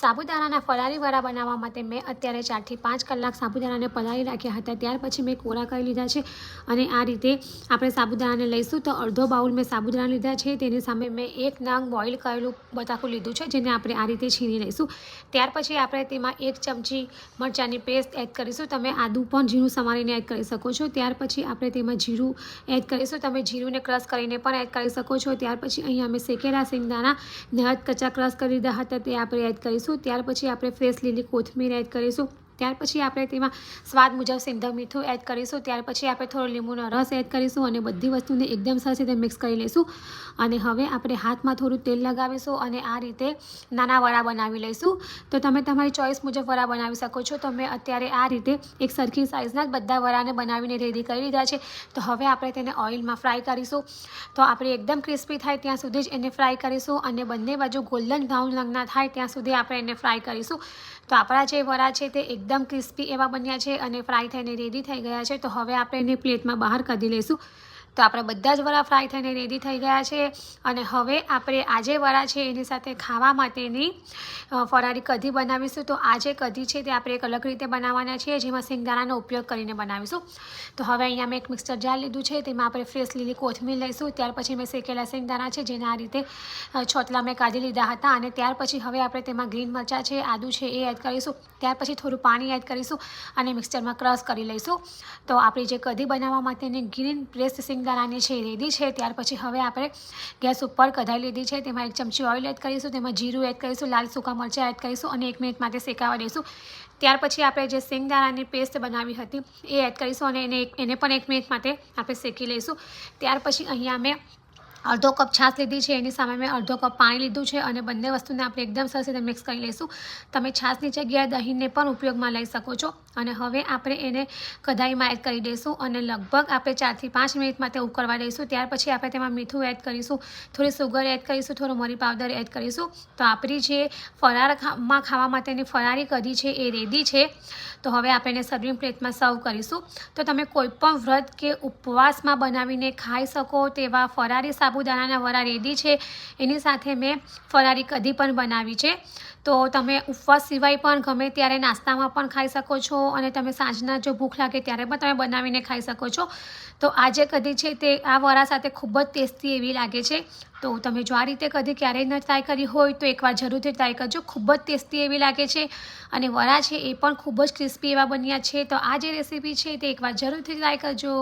સાબુદાણાના ફરારી વડા બનાવવા માટે મેં અત્યારે ચારથી પાંચ કલાક સાબુદાણાને પલાળી રાખ્યા હતા. ત્યાર પછી મેં કોરા કરી લીધા છે અને આ રીતે આપણે સાબુદાણાને લઈશું તો અડધો બાઉલ મેં સાબુદાણા લીધા છે. તેની સામે મેં એક નંગ બોઇલ કરેલું બટાકું લીધું છે, જેને આપણે આ રીતે છીણી લઈશું. ત્યાર પછી આપણે તેમાં એક ચમચી મરચાંની પેસ્ટ એડ કરીશું. તમે આદું પણ જીરું સમારીને એડ કરી શકો છો. ત્યાર પછી આપણે તેમાં જીરું એડ કરીશું. તમે જીરુંને ક્રશ કરીને પણ એડ કરી શકો છો. ત્યાર પછી અહીંયા અમે શેકેલા શેંગદાણા નહત કચા ક્રશ કરી દીધા હતા, તે આપણે એડ કરીશું. ત્યાર પછી આપણે ફ્રેશ લીલી કોથમીર એડ કરીશું. ત્યાર પછી આપણે તેમાં સ્વાદ મુજબ સિંધવ મીઠું એડ કરીશું. ત્યાર પછી આપણે થોડો લીંબુનો રસ એડ કરીશું અને બધી વસ્તુને એકદમ સરસ રીતે મિક્સ કરી લઈશું. અને હવે આપણે હાથમાં થોડું તેલ લગાવીશું અને આ રીતે નાના વડા બનાવી લઈશું. તો તમે તમારી ચોઈસ મુજબ વડા બનાવી શકો છો. તમે અત્યારે આ રીતે એક સરખી સાઇઝના જ બધા વડાને બનાવીને રેડી કરી લીધા છે. તો હવે આપણે તેને ઓઇલમાં ફ્રાય કરીશું. તો આપણે એકદમ ક્રિસ્પી થાય ત્યાં સુધી જ એને ફ્રાય કરીશું અને બંને બાજુ ગોલ્ડન બ્રાઉન રંગના થાય ત્યાં સુધી આપણે એને ફ્રાય કરીશું. તો આપણા જે વડા છે તે એકદમ ક્રિસ્પી એવા બન્યા છે અને ફ્રાય થઈને રેડી થઈ ગયા છે. તો હવે આપણે એને પ્લેટમાં બહાર કાઢી લઈશું. તો આપણા બધા જ વડા ફ્રાય થઈને રેડી થઈ ગયા છે. અને હવે આપણે આજે વડા છે એની સાથે ખાવા માટેની ફરારી કઢી બનાવીશું. તો આજે કઢી છે તે આપણે એક અલગ રીતે બનાવવાના છીએ, જેમાં સિંગદાણાનો ઉપયોગ કરીને બનાવીશું. તો હવે અહીંયા મેં એક મિક્સર જાર લીધું છે, તેમાં આપણે ફ્રેશ લીલી કોથમીર લઈશું. ત્યાર પછી મેં શેકેલા સિંગદાણા છે, જેના આ રીતે છોતલા મેં કાઢી લીધા હતા. અને ત્યાર પછી હવે આપણે તેમાં ગ્રીન મરચાં છે, આદું છે એ એડ કરીશું. ત્યાર પછી થોડું પાણી એડ કરીશું અને મિક્સરમાં ક્રશ કરી લઈશું. તો આપણી જે કઢી બનાવવા માટેની ગ્રીન પ્રેસ્ટ શેંગદાણાની છે એ રેડી છે. ત્યાર પછી હવે આપણે ગેસ ઉપર કઢાઈ લીધી છે. તેમાં એક ચમચી ઓઇલ એડ કરીશું, તેમાં જીરું એડ કરીશું, લાલ સૂકા મરચાં એડ કરીશું અને એક મિનિટ માટે શેકાવા દઈશું. ત્યાર પછી આપણે જે શેંગદાણાની પેસ્ટ બનાવી હતી એ એડ કરીશું અને એને એને પણ એક મિનિટ માટે આપણે શેકી લઈશું. ત્યાર પછી અહીંયા મેં અડધો કપ છાશ લીધી છે, એની સામે મેં અડધો કપ પાણી લીધું છે અને બંને વસ્તુને આપણે એકદમ સરસ રીતે મિક્સ કરી લઈશું. તમે છાશની જગ્યાએ દહીંને પણ ઉપયોગમાં લઈ શકો છો. અને હવે આપણે એને કઢાઈમાં એડ કરી દઈશું અને લગભગ આપણે ચારથી પાંચ મિનિટ માટે ઉકળવા દઈશું. ત્યાર પછી આપણે તેમાં મીઠું એડ કરીશું, થોડી સુગર એડ કરીશું, થોડું મરી પાવડર એડ કરીશું. તો આપણી જે ફરારમાં ખાવા માટેની ફરારી કઢી છે એ રેડી છે. તો હવે આપણે એને સર્વિંગ પ્લેટમાં સર્વ કરીશું. તો તમે કોઈપણ વ્રત કે ઉપવાસમાં બનાવીને ખાઈ શકો તેવા ફરારી સાબુદાણાના વડા રેડી છે. એની સાથે મેં ફરારી કઢી પણ બનાવી છે. તો તમે ઉપવાસ સિવાય પણ ગમે ત્યારે નાસ્તામાં પણ ખાઈ શકો છો અને તમે સાંજના જો ભૂખ લાગે ત્યારે પણ તમે બનાવીને ખાઈ શકો છો. તો આ જે કઢી છે તે આ વડા સાથે ખૂબ જ ટેસ્ટી એવી લાગે છે. તો તમે જો આ રીતે કઢી ક્યારેય ન ટ્રાય કરી હોય તો એકવાર જરૂરથી ટ્રાય કરજો. ખૂબ જ ટેસ્ટી એવી લાગે છે અને વડા છે એ પણ ખૂબ જ ક્રિસ્પી એવા બન્યા છે. તો આ જે રેસીપી છે તે એકવાર જરૂરથી ટ્રાય કરજો.